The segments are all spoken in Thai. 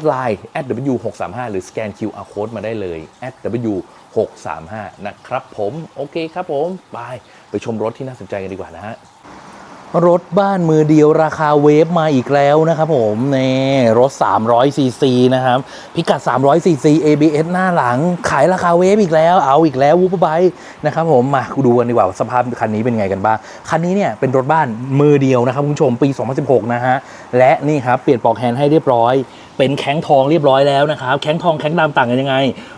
ดไลน์ @w635 หรือสแกน QR code มาได้เลย @w635 นะครับผมโอเคครับผม ไป ไปชมรถที่น่าสนใจกันดีกว่านะฮะรถบ้านมือเดียวราคาเวฟมาอีกแล้วนะครับผมนี่รถ 300 ซีซีนะครับ พิกัด 300 ซีซี ABS หน้าหลัง ขายราคาเวฟอีกแล้ว เอาอีกแล้ววูบไบนะครับผม มาดูกันดีกว่าสภาพคันนี้เป็นไงกันบ้าง คันนี้เนี่ยเป็นรถบ้านมือเดียวนะครับคุณผู้ชมปี 2016 นะฮะ และนี่ครับ เปลี่ยนปลอกแฮนด์ให้เรียบร้อย เป็นแข้งทองเรียบร้อยแล้วนะครับแข้งทองแข้งดำต่างกันยังไง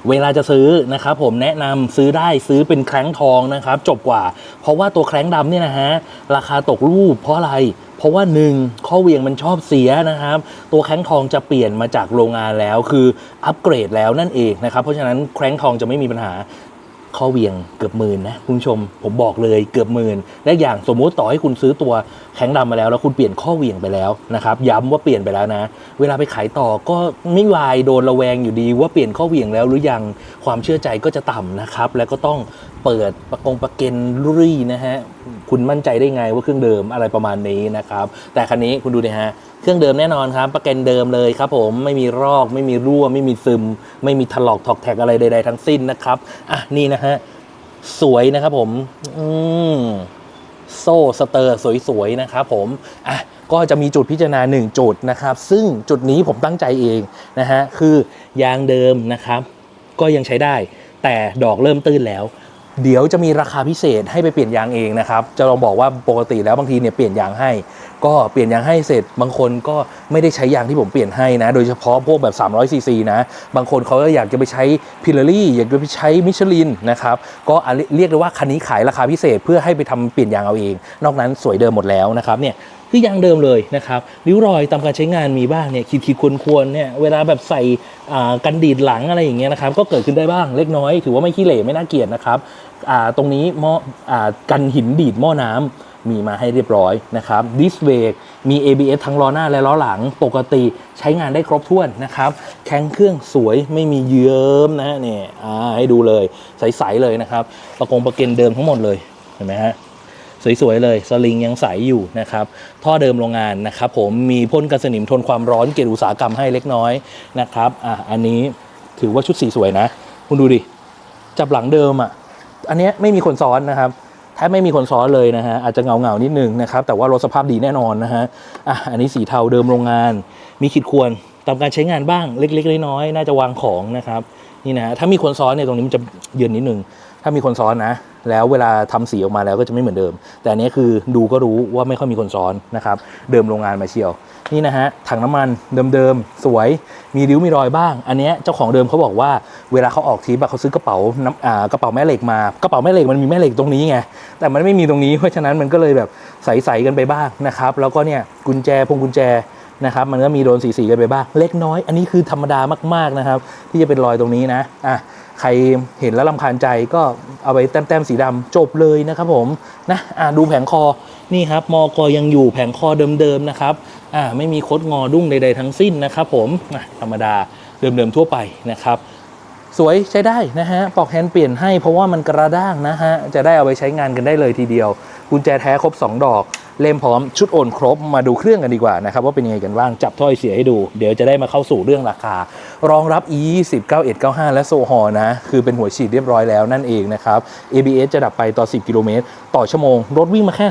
เวลาจะซื้อนะครับผมแนะนำซื้อได้ซื้อเป็นแข้งทองนะครับจบกว่า เพราะว่าตัวแข้งดำเนี่ยนะฮะราคาตกรูปเพราะอะไรเพราะว่าหนึ่งข้อเวียงมันชอบเสียนะครับ ตัวแข้งทองจะเปลี่ยนมาจากโรงงานแล้ว คืออัปเกรดแล้วนั่นเองนะครับ เพราะฉะนั้นแข้งทองจะไม่มีปัญหา ข้อเวียงเกือบหมื่นนะคุณชม ผมบอกเลยเกือบหมื่นและอย่างสมมุติต่อให้คุณซื้อตัวแข้งดำมาแล้ว แล้วคุณเปลี่ยนข้อเวียงไปแล้วนะครับย้ำว่าเปลี่ยนไปแล้วนะ เวลาไปขายต่อก็ไม่วายโดนระแวงอยู่ดีว่าเปลี่ยนข้อเวียงแล้วหรือยังความเชื่อใจก็จะต่ำนะครับ แล้วก็ต้องเปิดประกงประเก็นรุ่ยนะฮะคุณมั่นใจได้ไงว่าเครื่องเดิมอะไรประมาณนี้นะครับแต่คันนี้คุณดูนะฮะ เครื่องเดิมแน่นอนครับประกันเดิมเลยครับผมไม่มีรอก ไม่มีรั่ว ไม่มีซึม ไม่มีถลอกถอกแท็กอะไรใด ๆ ทั้งสิ้นนะครับอะนี่นะฮะสวยนะครับผม อืมโซ่สเตอร์สวยๆนะครับผมอะก็จะมีจุดพิจารณา 1 จุดนะครับ ซึ่งจุดนี้ผมตั้งใจเองนะฮะคือยางเดิมนะครับ ก็ยังใช้ได้ แต่ดอกเริ่มตื้นแล้ว เดี๋ยวจะมีราคาพิเศษให้ไปเปลี่ยนยางเองนะครับ จะลองบอกว่าปกติแล้วบางทีเนี่ยเปลี่ยนยางให้ ก็เปลี่ยนยางให้เสร็จ บางคนก็ไม่ได้ใช้ยางที่ผมเปลี่ยนให้นะ โดยเฉพาะพวกแบบ300ซีซีนะ บางคนเขาก็อยากจะไปใช้พิล a รี่อยากจะไปใช้มิชลินนะครับก็เรียกได้ว่าคันนี้ขายราคาพิเศษเพื่อให้ไปทำเปลี่ยนยางเอาเอง นอกนั้นสวยเดิมหมดแล้วนะครับเนี่ยคือยางเดิมเลยนะครับริ้วรอยตามการใช้งานมีบ้างเนี่ยขีดขีดควรควรเนี่ยเวลาแบบใส่กันดีดหลังอะไรอย่างเงี้ยนะครับก็เกิดขึ้นได้บ้างเล็กน้อย ถือว่าไม่ขี้เหร่ไม่น่าเกลียดนะครับตรงนี้หม้ออ่ากันหินดีดหม้อน้ำ มีมาให้เรียบร้อยนะครับดิสเบรกมี ABS ทั้งล้อหน้าและล้อหลังปกติใช้งานได้ครบถ้วนนะครับ แข้งเครื่องสวยไม่มีเยิ้มนะฮะเนี่ยให้ดูเลย ใส ๆ เลยนะครับ ประกงประเกนเดิมทั้งหมดเลยเห็นไหมฮะสวย ๆ เลย สลิงยังใสอยู่นะครับ ท่อเดิมโรงงานนะครับ ผมมีพ่นกันสนิมทนความร้อนเกรดอุตสาหกรรมให้เล็กน้อยนะครับอะอันนี้ถือว่าชุดสีสวยนะ คุณดูดิ จับหลังเดิมอะ อันเนี้ยไม่มีคนซ้อนนะครับ แทบไม่มีคนซ้อนเลยนะฮะอาจจะเงาเงานิดนึงนะครับแต่ว่ารถสภาพดีแน่นอนนะฮะอะอันนี้สีเทาเดิมโรงงาน มีขีดควรตามการใช้งานบ้างเล็กๆน้อยๆน่าจะวางของนะครับนี่นะฮะถ้ามีคนซ้อนเนี่ยตรงนี้มันจะเยือนนิดนึง ถ้ามีคนซ้อนนะ แล้วเวลาทำสีออกมาแล้วก็จะไม่เหมือนเดิม แต่อันนี้คือดูก็รู้ว่าไม่ค่อยมีคนซ้อนนะครับเดิมโรงงานมาเชียว นี่นะฮะถังน้ำมันเดิมๆสวยมีริ้วมีรอยบ้าง อันเนี้ยเจ้าของเดิมเขาบอกว่าเวลาเขาออกทริปอะเขาซื้อกระเป๋าน้ำกระเป๋าแม่เหล็กมากระเป๋าแม่เหล็กมันมีแม่เหล็กตรงนี้ไงแต่มันไม่มีตรงนี้เพราะฉะนั้นมันก็เลยแบบใสๆกันไปบ้างนะครับแล้วก็เนี่ยกุญแจพวงกุญแจนะครับมันก็มีโดนสีๆกันไปบ้าง เล็กน้อย อันนี้คือธรรมดามากๆนะครับ ที่จะเป็นรอยตรงนี้นะอะ ใครเห็นแล้วลำคาญใจก็เอาไปแต้มๆสีดำจบเลยนะครับผมนะอ่ดูแผงคอนี่ครับมอกอยังอยู่แผงคอเดิมๆนะครับอะไม่มีคดงอดุ้งใดๆทั้งสิ้นนะครับผมอะธรรมดาเดิมๆทั่วไปนะครับสวยใช้ได้นะฮะปอกแฮนด์เปลี่ยนให้เพราะว่ามันกระด้างนะฮะจะได้เอาไปใช้งานกันได้เลยทีเดียว กุญแจแท้ครบ 2 ดอก เล่มพร้อมชุดโอนครบมาดูเครื่องกันดีกว่านะครับว่าเป็นยังไงกันบ้างจับถ้อยเสียให้ดู เดี๋ยวจะได้มาเข้าสู่เรื่องราคา รองรับ e 2 0 91 95และโซฮอนะคือเป็นหัวฉีดเรียบร้อยแล้วนั่นเองนะครับ ABS จะดับไปต่อ 10 กิโลเมตรต่อชั่วโมง รถวิ่งมาแค่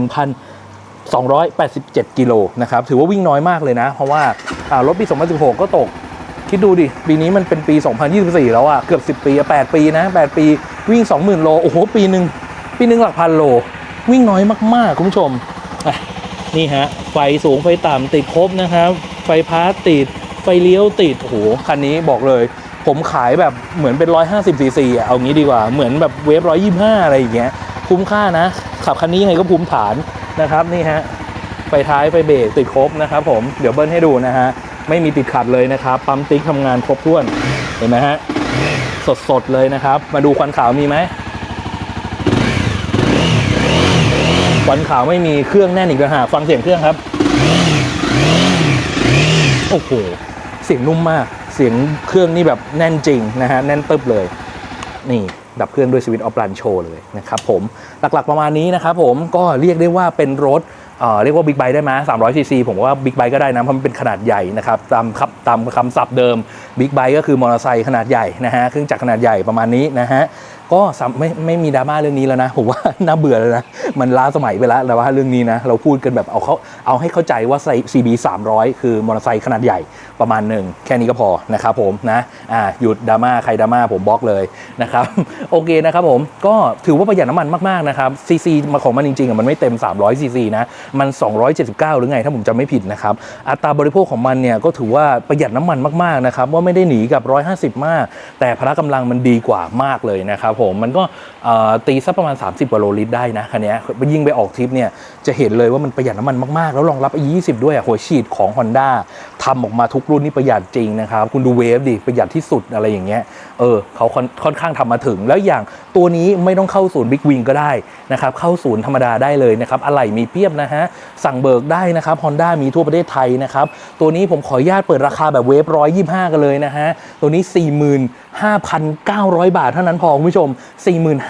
21,000 287 กิโลนะครับ ถือว่าวิ่งน้อยมากเลยนะ เพราะว่าารถปี 2016 ก็ตก คิดดูดิ ปีนี้มันเป็นปี 2024 แล้วอะเกือบ 10 ปี 8 ปีนะ 8 ปีวิ่ง 20,000 โล โอ้โห ปีหนึ่งปีหนึ่งหลักพันโล วิ่งน้อยมากๆ คุณผู้ชม นี่ฮะ ไฟสูงไฟต่ำติดครบนะครับ ไฟพาสติด ไฟเลี้ยวติด โอ้โห คันนี้บอกเลย ผมขายแบบเหมือนเป็น 150ซีซีเอางี้ดีกว่า เหมือนแบบเวฟ125 อะไรอย่างเงี้ย คุ้มค่านะ ขับคันนี้ยังไงก็ภูมิฐานนะครับ นี่ฮะ ไฟท้ายไฟเบรกติดครบนะครับผม เดี๋ยวเบิ้ลให้ดูนะฮะ ไม่มีติดขัดเลยนะครับ ปั๊มติ๊กทำงานครบถ้วน เห็นไหมฮะ สดๆเลยนะครับ มาดูควันขาวมีไหม ควันขาวไม่มีเครื่องแน่นอีกต่างหากฟังเสียงเครื่องครับ โอ้โห เสียงนุ่มมาก เสียงเครื่องนี่แบบแน่นจริงนะฮะ แน่นตึบเลย นี่ดับเครื่องด้วยสวิตช์ออฟรันโชว์เลยนะครับผมหลักๆประมาณนี้นะครับผมก็เรียกได้ว่าเป็นรถเอ่อเรียกว่าบิ๊กไบค์ได้ไหม300ซีซีผมว่าบิ๊กไบค์ก็ได้นะ เพราะมันเป็นขนาดใหญ่นะครับ ตามครับตามคำศัพท์เดิมบิ๊กไบค์ก็คือมอเตอร์ไซค์ขนาดใหญ่นะฮะ เครื่องจักรขนาดใหญ่ประมาณนี้นะฮะ ก็ไม่ไม่มีดราม่าเรื่องนี้แล้วนะผมว่าน่าเบื่อแล้วนะมันล้าสมัยไปแล้วแต่ว่าเรื่องนี้นะเราพูดกันแบบเอาเขาเอาให้เข้าใจว่า CB 300 คือมอเตอร์ไซค์ขนาดใหญ่ประมาณหนึ่งแค่นี้ก็พอนะครับผมนะอ่าหยุดดราม่าใครดราม่าผมบล็อกเลยนะครับโอเคนะครับผมก็ถือว่าประหยัดน้ำมันมากๆนะครับซีซีมาของมันจริงๆอะมันไม่เต็ม 300ซีซีนะมัน 279 หรือไงถ้าผมจำไม่ผิดนะครับอัตราบริโภคของมันเนี่ยก็ถือว่าประหยัดน้ำมันมากๆนะครับว่าไม่ได้หนีกับ 150 มาก แต่พละกำลังมันดีกว่ามากเลยนะครับผมมันก็ตีสักประมาณ 30กว่าโลลิตรได้นะคันนี้ยิ่งไปออกทริปเนี่ย จะเห็นเลยว่ามันประหยัดน้ำมันมากๆ แล้วรองรับ E20 ด้วยอะหัวฉีดของ Honda ทำออกมาทุกรุ่นนี่ประหยัดจริงนะครับ คุณดูเวฟดิประหยัดที่สุดอะไรอย่างเงี้ยเออเขาค่อนค่อนข้างทำมาถึง แล้วอย่างตัวนี้ไม่ต้องเข้าศูนย์บิ๊กวิงก็ได้นะครับเข้าศูนย์ธรรมดาได้เลยนะครับอะไหล่มีเพียบนะฮะสั่งเบิกได้นะครับ Honda มีทั่วประเทศไทยนะครับตัวนี้ผมขออนุญาตเปิดราคาแบบเวฟร้อยยี่ห้ากันเลยนะฮะตัวนี้ 45,900 บาทเท่านั้นพอคุณผู้ชม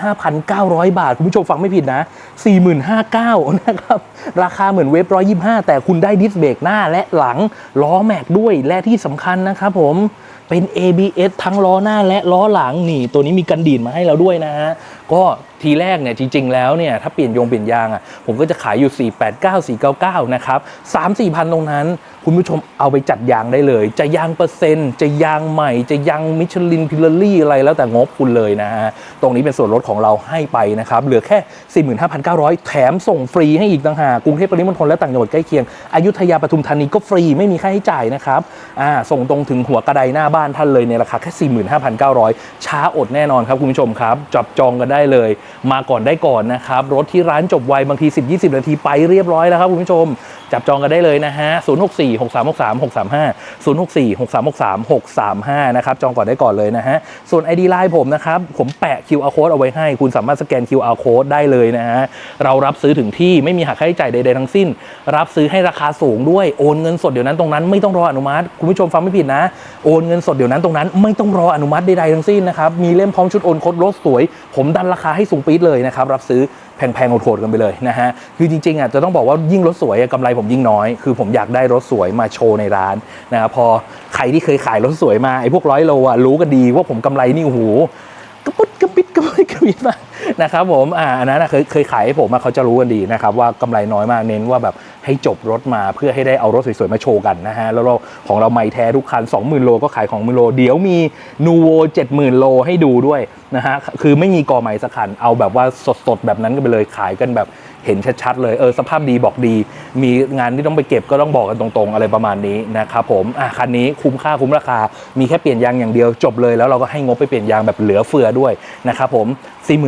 45,900 บาท คุณผู้ชมฟังไม่ผิดนะ 45,900นะครับราคาเหมือนเวฟ125แต่คุณได้ดิสเบรกหน้าและหลังล้อแม็กด้วยและที่สำคัญนะครับผมเป็น ABS ทั้งล้อหน้าและล้อหลังนี่ ตัวนี้มีกันดีดมาให้เราด้วยนะฮะก็ ทีแรกเนี่ยจริง ๆ แล้วเนี่ยถ้าเปลี่ยนยงเปลี่ยนยางอะผมก็จะขายอยู่ 489 499 นะครับ 3 4พันตรงนั้น คุณผู้ชมเอาไปจัดยางได้เลย จะยางเปอร์เซ็นต์ จะยางใหม่ จะยางมิชลินพิลลี่อะไรแล้วแต่งบคุณเลยนะฮะ ตรงนี้เป็นส่วนลดของเราให้ไปนะครับ เหลือแค่ 45,900 แถมส่งฟรีให้อีกต่างหากกรุงเทพปริมณฑลและต่างจังหวัดใกล้เคียงอยุธยาปทุมธานีก็ฟรีไม่มีค่าใช้จ่ายนะครับอ่าส่งตรงถึงหัวกระไดหน้าบ้านท่านเลยในราคาแค่ 45,900 ช้าอดแน่นอนครับคุณผู้ชมครับจับจองกันได้เลยมาก่อนได้ก่อนนะครับ รถที่ร้านจบไวบางที 10-20 นาทีไปเรียบร้อยแล้วครับคุณผู้ชม จับจองกันได้เลยนะฮะ 064 6363 635 064 6363 635 นะครับ จองก่อนได้ก่อนเลยนะฮะ ส่วน ID Line ผมนะครับ ผมแปะ QR code เอาไว้ให้ คุณสามารถสแกน QR code ได้เลยนะฮะ เรารับซื้อถึงที่ไม่มีหักค่าใช้จ่ายใดๆทั้งสิ้น รับซื้อให้ราคาสูงด้วย โอนเงินสดเดี๋ยวนั้นตรงนั้นไม่ต้องรออนุมัติ คุณผู้ชมฟังไม่ผิดนะ โอนเงินสดเดี๋ยวนั้นตรงนั้นไม่ต้องรออนุมัติใดๆทั้งสิ้นนะครับ มีเล่มพร้อมชุดโอนโคดรถสวย ผมดันราคาให้สูงปี๊ดเลยนะครับ รับซื้อ พงๆโหดๆกันไปเลยนะฮะคือจริงๆอะจะต้องบอกว่ายิ่งรถสวยกำไรผมยิ่งน้อย คือผมอยากได้รถสวยมาโชว์ในร้านนะครับพอใครที่เคยขายรถสวยมาไอ้พวกร้อยโลอะรู้กันดีว่าผมกำไรนี่โอ้โห กระปุดกระปิดกระปุดกระปิดมานะครับผมอ่าอันนั้นอะเคยเคยขายให้ผมเขาจะรู้กันดีนะครับว่ากำไรน้อยมากเน้นว่าแบบให้จบรถมาเพื่อให้ได้เอารถสวยๆมาโชว์กันนะฮะแล้วเราของเราไม่แท้ทุกคัน 20,000 โลก็ขายของมือโล เดี๋ยวมีนูโว70,000 โลให้ดูด้วยนะฮะคือไม่มีกอไม้สักคันเอาแบบว่าสดๆแบบนั้นกันไปเลยขายกันแบบ เห็นชัดๆเลยเออสภาพดีบอกดี มีงานที่ต้องไปเก็บก็ต้องบอกกันตรงๆ อะไรประมาณนี้นะครับผมอะคันนี้คุ้มค่าคุ้มราคา มีแค่เปลี่ยนยางอย่างเดียวจบเลยแล้วเราก็ให้งบไปเปลี่ยนยางแบบเหลือเฟือด้วยนะครับผม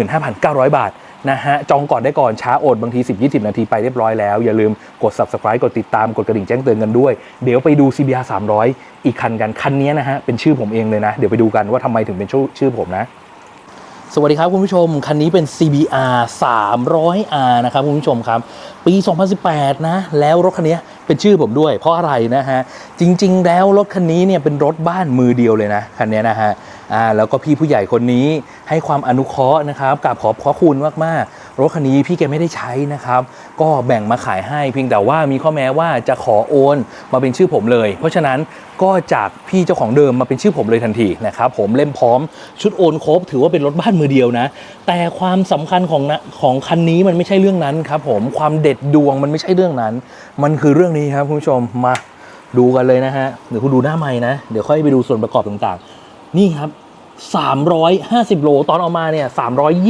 45,900 บาทนะฮะจองก่อนได้ก่อนช้าอดบางที 10-20 นาทีไปเรียบร้อยแล้ว อย่าลืมกด subscribe กดติดตามกดกระดิ่งแจ้งเตือนกันด้วย เดี๋ยวไปดู CBR 300 อีกคันกันคันนี้นะฮะเป็นชื่อผมเองเลยนะ เดี๋ยวไปดูกันว่าทำไมถึงเป็นชื่อชื่อผมนะ สวัสดีครับคุณผู้ชม คันนี้เป็น CBR 300R นะครับคุณผู้ชมครับ ปี 2018 นะ แล้วรถคันนี้เป็นชื่อผมด้วย เพราะอะไรนะฮะ จริง ๆ แล้วรถคันนี้เนี่ยเป็นรถบ้านมือเดียวเลยนะ คันนี้นะฮะอ่าแล้วก็พี่ผู้ใหญ่คนนี้ให้ความอนุเคราะห์นะครับกับขอบขอคุณมาก ๆ รถคันนี้พี่แกไม่ได้ใช้นะครับ ก็แบ่งมาขายให้เพียงแต่ว่ามีข้อแม้ว่าจะขอโอนมาเป็นชื่อผมเลย เพราะฉะนั้นก็จากพี่เจ้าของเดิมมาเป็นชื่อผมเลยทันทีนะครับผมเล่มพร้อมชุดโอนครบ ถือว่าเป็นรถบ้านมือเดียวนะ แต่ความสำคัญของนะของคันนี้มันไม่ใช่เรื่องนั้นครับผมความเด็ดดวงมันไม่ใช่เรื่องนั้น มันคือเรื่องนี้ครับคุณผู้ชมมาดูกันเลยนะฮะเดี๋ยวคุณดูหน้าใหม่นะ เดี๋ยวค่อยไปดูส่วนประกอบต่างๆ นี่ครับ 350 โล ตอนออกมาเนี่ย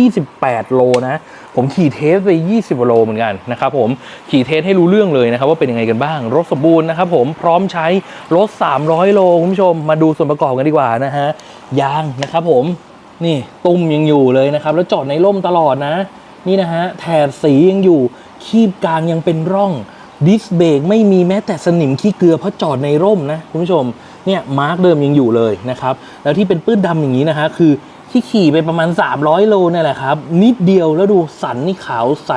328 โลนะ ผมขี่เทสไป 20โลเหมือนกันนะครับผม ขี่เทสให้รู้เรื่องเลยนะครับว่าเป็นยังไงกันบ้าง รถสมบูรณ์นะครับผมพร้อมใช้รถ 300 โล คุณผู้ชมมาดูส่วนประกอบกันดีกว่านะฮะ ยางนะครับผมนี่ตุ้มยังอยู่เลยนะครับ แล้วจอดในร่มตลอดนะ นี่นะฮะ แถบสียังอยู่ คีบกลางยังเป็นร่อง ดิสเบรกไม่มีแม้แต่สนิมขี้เกลือเพราะจอดในร่มนะคุณผู้ชม เนี่ยมาร์กเดิมยังอยู่เลยนะครับแล้วที่เป็นปื้นดำอย่างนี้นะฮะคือที่ขี่ไปประมาณ 300 โลนี่แหละครับนิดเดียวแล้วดูสันนี่ขาวใส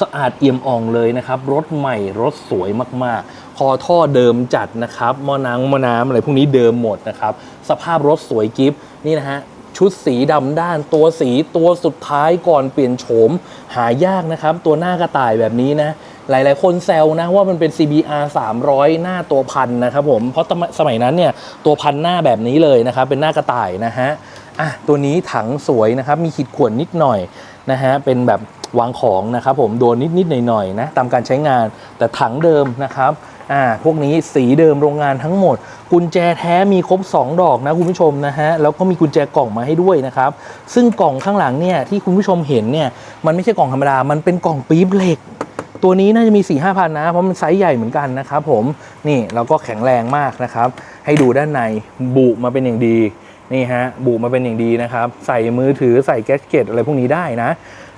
สะอาดเอี่ยมอ่องเลยนะครับ รถใหม่รถสวยมากๆ คอท่อเดิมจัดนะครับมอน้ำมอน้ำอะไรพวกนี้เดิมหมดนะครับ สภาพรถสวยกิฟนี่นะฮะชุดสีดำด้านตัวสีตัวสุดท้ายก่อนเปลี่ยนโฉมหายากนะครับ ตัวหน้ากระต่ายแบบนี้นะ หลาย ๆ คนแซวนะว่ามันเป็น CBR 300 หน้าตัวพันนะครับผมเพราะสมัยนั้นเนี่ยตัวพันหน้าแบบนี้เลยนะครับเป็นหน้ากระต่ายนะฮะอะตัวนี้ถังสวยนะครับมีขีดข่วนนิดหน่อยนะฮะเป็นแบบวางของนะครับผมโดนนิด ๆ หน่อย ๆ นะตามการใช้งานแต่ถังเดิมนะครับอ่าพวกนี้สีเดิมโรงงานทั้งหมด กุญแจแท้มีครบ 2 ดอกนะคุณผู้ชมนะฮะแล้วก็มีกุญแจกล่องมาให้ด้วยนะครับ ซึ่งกล่องข้างหลังเนี่ยที่คุณผู้ชมเห็นเนี่ยมันไม่ใช่กล่องธรรมดา มันเป็นกล่องปี๊บเหล็ก ตัวนี้น่าจะมี 4 5 0 0 0 นะ เพราะมันไซส์ใหญ่เหมือนกันนะครับผมนี่แล้วก็แข็งแรงมากนะครับ ให้ดูด้านในบุมาเป็นอย่างดีนี่ฮะบุมาเป็นอย่างดีนะครับ ใส่มือถือใส่แก๊สเกตอะไรพวกนี้ได้นะ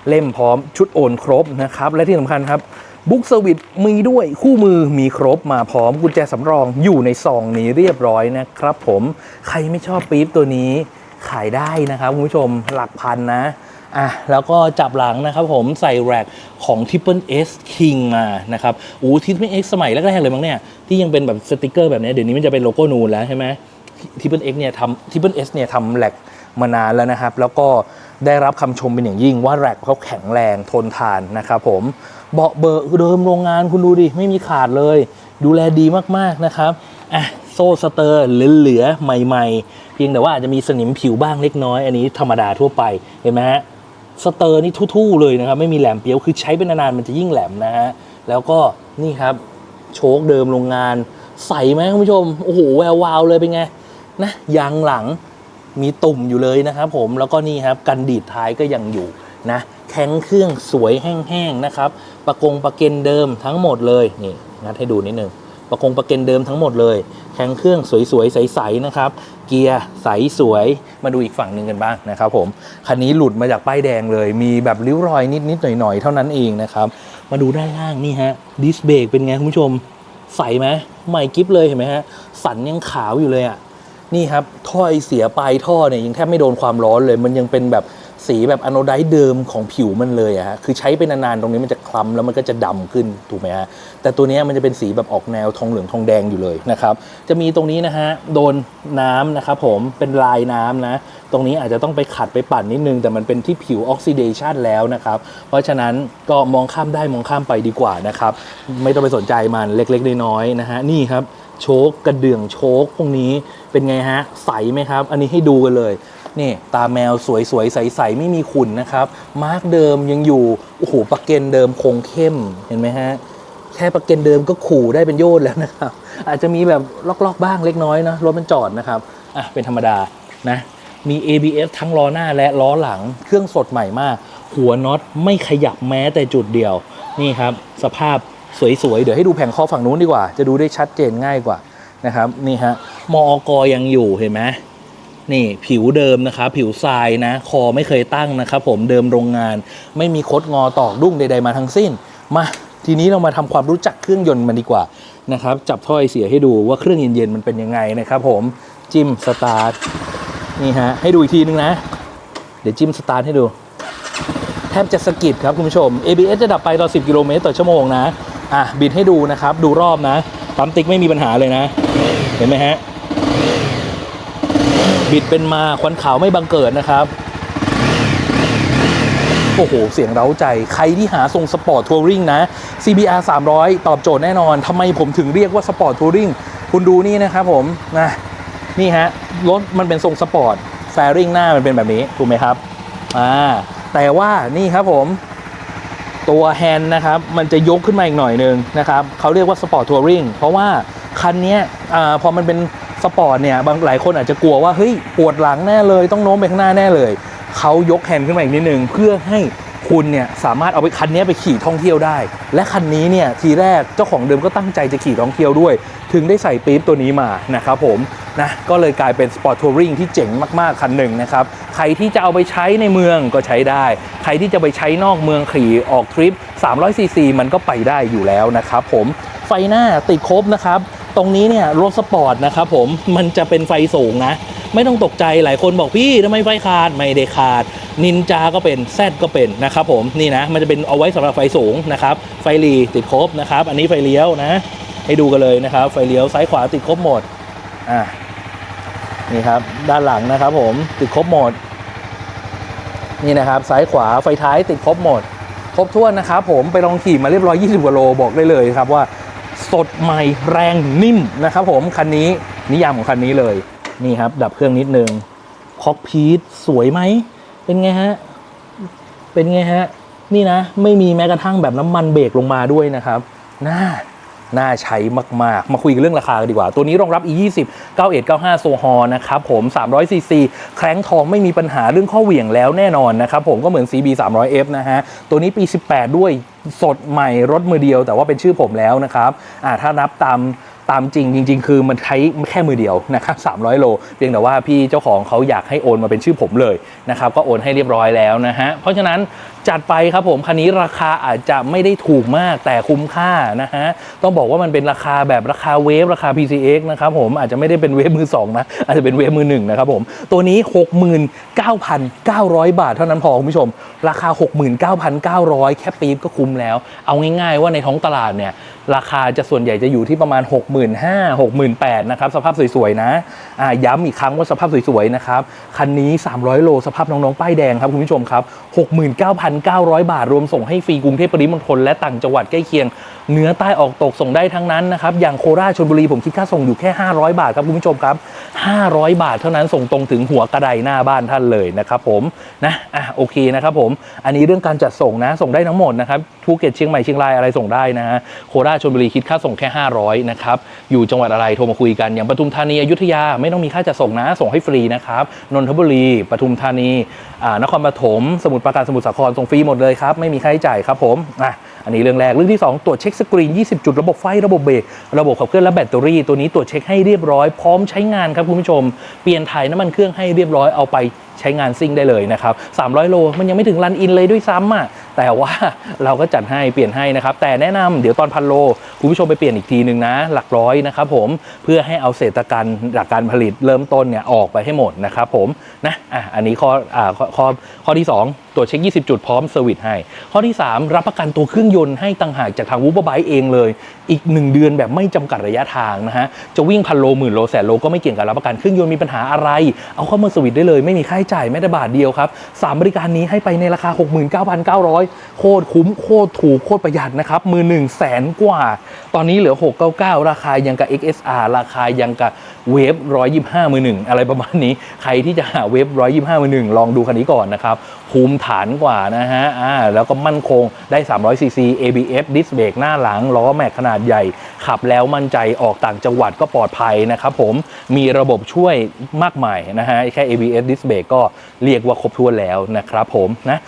เล่มพร้อมชุดโอนครบนะครับ และที่สำคัญครับบุ๊กเซอร์วิสมีด้วยคู่มือมีครบมาพร้อมกุญแจสำรองอยู่ในซองนี้เรียบร้อยนะครับผมใครไม่ชอบปี๊บตัวนี้ขายได้นะครับคุณผู้ชมหลักพันนะ อะแล้วก็จับหลังนะครับผมใส่แร็กของ Triple S King มานะครับอู้ Triple X สมัยแรกๆเลยมั้งเนี่ยที่ยังเป็นแบบสติกเกอร์แบบนี้เดี๋ยวนี้มันจะเป็นโลโก้นูนแล้วใช่ไหม Triple X เนี่ยทำ Triple S เนี่ยทำแร็กมานานแล้วนะครับ แล้วก็ได้รับคำชมเป็นอย่างยิ่งว่าแร็กเขาแข็งแรงทนทานนะครับผมเบาะเบอร์เดิมโรงงานคุณดูดิไม่มีขาดเลย ดูแลดีมากๆนะครับอะโซ่สเตอร์เหลือๆใหม่ ๆ เพียงแต่ว่าอาจจะมีสนิมผิวบ้างเล็กน้อย อันนี้ธรรมดาทั่วไปเห็นไหมฮะ สเตอร์นี่ทู่ๆเลยนะครับ ไม่มีแหลมเปียวคือใช้เป็นนานๆมันจะยิ่งแหลมนะฮะแล้วก็นี่ครับโชคเดิมโรงงาน ใสไหมคุณผู้ชมโอ้โหแวววาวเลยเป็นไงนะยางหลังมีตุ่มอยู่เลยนะครับผมแล้วก็นี่ครับกันดีดท้ายก็ยังอยู่นะแข็งเครื่องสวยแห้งๆนะครับประกงประเกนเดิมทั้งหมดเลยนี่งัดให้ดูนิดนึงประกงประเกนเดิมทั้งหมดเลย แข็งเครื่องสวยๆ ใสๆนะครับ เกียร์ใสสวย มาดูอีกฝั่งหนึ่งกันบ้างนะครับผม คันนี้หลุดมาจากป้ายแดงเลย มีแบบริ้วรอยนิดๆ หน่อยๆ เท่านั้นเองนะครับ มาดูด้านล่างนี่ฮะ ดิสเบรกเป็นไงคุณผู้ชม ใสไหมใหม่กิฟเลยเห็นไหมฮะ สันยังขาวอยู่เลยอะ นี่ครับท่อไอเสียปลายท่อเนี่ยยังแทบไม่โดนความร้อนเลย มันยังเป็นแบบ สีแบบอโนไดซ์เดิมของผิวมันเลยอะฮะคือใช้ไปนานๆตรงนี้มันจะคล้ำแล้วมันก็จะดำขึ้นถูกไหมฮะแต่ตัวนี้มันจะเป็นสีแบบออกแนวทองเหลืองทองแดงอยู่เลยนะครับจะมีตรงนี้นะฮะโดนน้ำนะครับผมเป็นลายน้ำนะ ตรงนี้อาจจะต้องไปขัดไปปั่นนิดนึง แต่มันเป็นที่ผิวออกซิเดชันแล้วนะครับเพราะฉะนั้นก็มองข้ามได้มองข้ามไปดีกว่านะครับไม่ต้องไปสนใจมันเล็กๆน้อยๆนะฮะนี่ครับโชคกระเดื่องโชคพวกนี้เป็นไงฮะใสไหมครับ อันนี้ให้ดูกันเลย นี่ตาแมวสวยๆ ใสๆ ไม่มีขุ่นนะครับ มาร์กเดิมยังอยู่ โอ้โหปากเกนเดิมคงเข้มเห็นไหมฮะ แค่ปากเกนเดิมก็ขู่ได้เป็นโยชน์แล้วนะครับ อาจจะมีแบบล็อกๆ บ้างเล็กน้อยนะ รถมันจอดนะครับ อะ เป็นธรรมดานะมี ABS ทั้งล้อหน้าและล้อหลัง เครื่องสดใหม่มาก หัวน็อตไม่ขยับแม้แต่จุดเดียว นี่ครับ สภาพสวยๆ เดี๋ยวให้ดูแผงข้อฝั่งนู้นดีกว่า จะดูได้ชัดเจนง่ายกว่านะครับ นี่ฮะ มอกยังอยู่เห็นไหม นี่ผิวเดิมนะครับผิวทรายนะ คอไม่เคยตั้งนะครับผมเดิมโรงงาน ไม่มีคดงอตอกดุ้งใด ๆ มาทั้งสิ้น มาทีนี้เรามาทำความรู้จักเครื่องยนต์มันดีกว่านะครับจับถ้อยเสียให้ดูว่าเครื่องเย็นๆมันเป็นยังไงนะครับผมจิ้มสตาร์ทนี่ฮะให้ดูอีกทีนึงนะ เดี๋ยวจิ้มสตาร์ทให้ดู แทบจะสกิดครับคุณผู้ชม ABS จะดับไปต่อ10 กิโลเมตรต่อชั่วโมงนะอะบิดให้ดูนะครับ ดูรอบนะปั๊มติ๊กไม่มีปัญหาเลยนะ เห็นไหมฮะ บิดเป็นมาควันขาวไม่บังเกิดนะครับ โอ้โห เสียงเร้าใจใครที่หาทรงสปอร์ตทัวริงนะ CBR 300 ตอบโจทย์แน่นอนทำไมผมถึงเรียกว่าสปอร์ตทัวริงคุณดูนี่นะครับผมนะนี่ฮะ รถมันเป็นทรงสปอร์ตแฟริงหน้ามันเป็นแบบนี้ ถูกไหมครับอ่าแต่ว่านี่ครับผมตัวแฮนด์นะครับ มันจะยกขึ้นมาอีกหน่อยหนึงนะครับเขาเรียกว่าสปอร์ตทัวริงเพราะว่าคันนี้ยอาพอมันเป็น สปอร์ตเนี่ยบางหลายคนอาจจะกลัวว่าเฮ้ยปวดหลังแน่เลย ต้องโน้มไปข้างหน้าแน่เลยเขายกแฮนด์ขึ้นมาอีกนิดนึง เพื่อให้คุณเนี่ยสามารถเอาไปคันนี้ไปขี่ท่องเที่ยวได้ และคันนี้เนี่ยทีแรกเจ้าของเดิมก็ตั้งใจจะขี่ท่องเที่ยวด้วย ถึงได้ใส่ปี๊บตัวนี้มานะครับผมนะก็เลยกลายเป็นสปอร์ตทัวริงที่เจ๋งมาก ๆ คันหนึ่งนะครับ ใครที่จะเอาไปใช้ในเมืองก็ใช้ได้ ใครที่จะไปใช้นอกเมืองขี่ออกทริป300ซีซีมันก็ไปได้อยู่แล้วนะครับผมไฟหน้าติดครบนะครับ ตรงนี้เนี่ยรถสปอร์ตนะครับผมมันจะเป็นไฟสูงนะ ไม่ต้องตกใจหลายคนบอกพี่ทำไมไฟขาดไม่ได้ขาดนินจาก็เป็นแซดก็เป็นนะครับผมนี่นะมันจะเป็นเอาไว้สำหรับไฟสูงนะครับไฟหลีติดครบนะครับ อันนี้ไฟเลี้ยวนะ ให้ดูกันเลยนะครับ ไฟเลี้ยวซ้ายขวาติดครบหมดอ่านี่ครับด้านหลังนะครับผมติดครบหมดนี่นะครับซ้ายขวาไฟท้ายติดครบหมดครบถ้วนนะครับผมไปลองขี่มาเรียบร้อย 20กว่าโลบอกได้เลยครับว่า สดใหม่แรงนิ่มนะครับผมคันนี้นิยามของคันนี้เลยนี่ครับ ดับเครื่องนิดนึงคอกพีทสวยไหมเป็นไงฮะเป็นไงฮะนี่นะ ไม่มีแม้กระทั่งแบบน้ำมันเบรกลงมาด้วยนะครับน่า น่าใช้มาก ๆ มาคุยกันเรื่องราคากันดีกว่า ตัวนี้รองรับ e20 9195โซฮอนะครับผม300 cc แคร้งทองไม่มีปัญหาเรื่องข้อเหวี่ยงแล้วแน่นอนนะครับผมก็เหมือน CB 300F นะฮะ ตัวนี้ปี 18 ด้วยสดใหม่รถมือเดียว แต่ว่าเป็นชื่อผมแล้วนะครับอ่าถ้านับตาม ตามจริงจริง ๆ คือมันใช้แค่มือเดียวนะครับ300 โล เพียงแต่ว่าพี่เจ้าของเขาอยากให้โอนมาเป็นชื่อผมเลยนะครับก็โอนให้เรียบร้อยแล้วนะฮะเพราะฉะนั้นจัดไปครับผมคันนี้ราคาอาจจะไม่ได้ถูกมากแต่คุ้มค่านะฮะต้องบอกว่ามันเป็นราคาแบบราคาเวฟราคา PCX นะครับผมอาจจะไม่ได้เป็นเวฟมือสองนะอาจจะเป็นเวฟมือหนึ่งนะครับผมตัวนี้ 69,900 บาทเท่านั้นพอคุณผู้ชม ราคา 69,900 แค่ปี๊บก็คุ้มแล้ว เอาง่ายๆว่าในท้องตลาดเนี่ย ราคาจะส่วนใหญ่จะอยู่ที่ประมาณ 65,000 68,000นะครับสภาพสวยๆนะอ่าย้ำอีกครั้งว่าสภาพสวยๆนะครับคันนี้ 300 โลสภาพน้องๆ ป้ายแดงครับคุณผู้ชมครับ 69,900 บาทรวมส่งให้ฟรีกรุงเทพปริมณฑลและต่างจังหวัดใกล้เคียงเนื้อใต้ออกตกส่งได้ทั้งนั้นนะครับอย่างโคราชชลบุรีผมคิดค่าส่งอยู่แค่ 500 บาทครับคุณผู้ชมครับ 500 บาทเท่านั้นส่งตรงถึงหัวกระไดหน้าบ้านท่านเลยนะครับผมนะอะโอเคนะครับผมอันนี้เรื่องการจัดส่งนะส่งได้ทั้งหมดนะครับภูเก็ตเชียงใหม่เชียงรายอะไรส่งได้นะฮะโคราชชลบุรีคิดค่าส่งแค่ 500นะครับอยู่จังหวัดอะไรโทรมาคุยกันอย่างปทุมธานีอยุธยาไม่ต้องมีค่าจัดส่งนะ ส่งให้ฟรีนะครับนนทบุรีปทุมธานีอ่านครปฐมสมุทรปราการสมุทรสาครส่งฟรีหมดเลยครับไม่มีค่าใช้จ่ายครับผมอะ อันนี้เรื่องแรกเรื่องที่ 2 ตรวจเช็คสกรีน 20 จุดระบบไฟระบบเบรกระบบขับเคลื่อนและแบตเตอรี่ตัวนี้ตรวจเช็คให้เรียบร้อยพร้อมใช้งานครับคุณผู้ชม เปลี่ยนถ่ายน้ำมันเครื่องให้เรียบร้อยเอาไปใช้งานซิ่งได้เลยนะครับ 300 โล มันยังไม่ถึงรันอินเลยด้วยซ้ำอะ แต่ว่าเราก็จัดให้เปลี่ยนให้นะครับ แต่แนะนำเดี๋ยวตอนพันโล คุณผู้ชมไปเปลี่ยนอีกทีหนึ่งนะ หลักร้อยนะครับผม เพื่อให้เอาเศษตะกันจากการผลิตเริ่มต้นเนี่ยออกไปให้หมดนะครับผม นะ อะ อันนี้ข้อ อ่า ข้อ ข้อข้อที่ 2 ตรวจเช็ค 20 จุดพร้อมเซอร์วิสให้ ข้อที่ 3 รับประกันตัวเครื่องยนต์ให้ต่างหากจากทางวูบ e ไบเองเลย อีก 1 เดือนแบบไม่จำกัดระยะทางนะฮะ จะวิ่งพันโลหมื่นโลแสนโลก็ไม่เกี่ยงกับรับประกันเครื่องยนต์มีปัญหาอะไร เอาเข้ามาสวิตได้เลย ไม่มีค่าใช้จ่ายแม้แต่บาทเดียวครับสามบริการนี้ให้ไปในราคา 69,900 โคตรคุ้มโคตรถูกโคตรประหยัดนะครับมือ1 0 0 0 0แสนกว่า ตอนนี้เหลือ 699 ราคายังกับ XSR ราคายังกับเวฟ125 มือหนึ่งอะไรประมาณนี้ใครที่จะหาเวฟ125 มือหนึ่งลองดูคันนี้ก่อนนะครับภูมิฐานกว่านะฮะอ่าแล้วก็มั่นคงได้ 300 cc ABS ดิสเบรกหน้าหลัง ล้อแม็กขนาดใหญ่ ขับแล้วมั่นใจออกต่างจังหวัดก็ปลอดภัยนะครับผมมีระบบช่วยมากมายนะฮะแค่ ABS ดิสเบรกก็เรียกว่าครบถ้วนแล้วนะครับผมนะ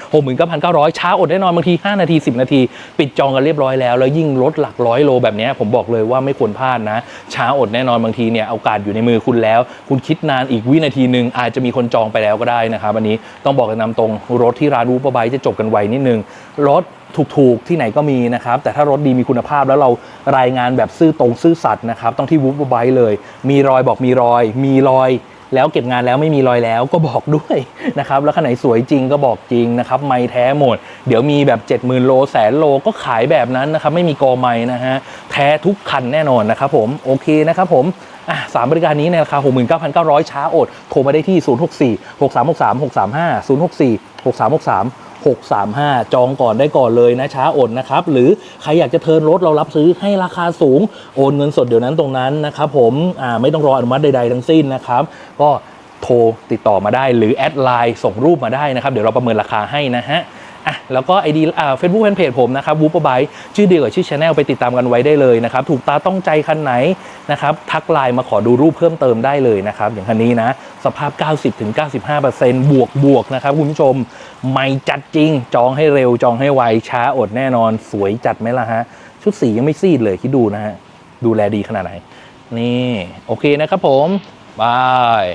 69,900ช้าอดแน่นอนบางที 5 นาที 10 นาที ปิดจองกันเรียบร้อยแล้ว แล้วยิ่งรถหลักร้อยโลแบบนี้ผมบอกเลยว่าไม่ควรพลาดนะ ช้าอดแน่นอนบางทีเนี่ยโอกาสอยู่ในมือคุณแล้ว คุณคิดนานอีกวินาทีหนึ่งอาจจะมีคนจองไปแล้วก็ได้นะครับอันนี้ต้องบอกกันนำตรงรถที่ร้านรูปบายจะจบกันไวนิดนึง รถถูกๆที่ไหนก็มีนะครับ แต่ถ้ารถดีมีคุณภาพแล้วเรารายงานแบบซื่อตรงซื่อสัตย์นะครับ ต้องที่วูบไบเลย มีรอยบอกมีรอย มีรอยแล้วเก็บงานแล้วไม่มีรอยแล้วก็บอกด้วยนะครับแล้วคันไหนสวยจริงก็บอกจริงนะครับไม่แท้หมด เดี๋ยวมีแบบ 70,000 โลแสนโลก็ขายแบบนั้นนะครับไม่มีกอไม้นะฮะแท้ทุกคันแน่นอนนะครับผมโอเคนะครับผมสามบริการนี้ในราคา 69,900 ช้าอด โทรมาได้ที่ 064 6363 635 064 6363 635 จองก่อนได้ก่อนเลยนะช้าอดนะครับ หรือใครอยากจะเทินรถเรารับซื้อให้ราคาสูง โอนเงินสดเดี๋ยวนั้นตรงนั้นนะครับผมอ่าไม่ต้องรออนุมัติใดๆทั้งสิ้นนะครับ ก็โทรติดต่อมาได้หรือแอดไลน์ส่งรูปมาได้นะครับ เดี๋ยวเราประเมินราคาให้นะฮะ อะแล้วก็ไอดีอ่าเฟซบุ๊กแฟนเพจผมนะครับวูปบายชื่อเดียวกับชื่อชาแนลไปติดตามกันไว้ได้เลยนะครับ ถูกตาต้องใจคันไหนนะครับ ทักไลน์มาขอดูรูปเพิ่มเติมได้เลยนะครับ อย่างคันนี้นะ สภาพ 90-95%บวกบวกนะครับ คุณผู้ชม ไม่จัดจริง จองให้เร็วจองให้ไว ช้าอดแน่นอน สวยจัดไหมล่ะฮะ ชุดสียังไม่ซีดเลยคิดดูนะฮะดูแลดีขนาดไหน นี่ โอเคนะครับผมบาย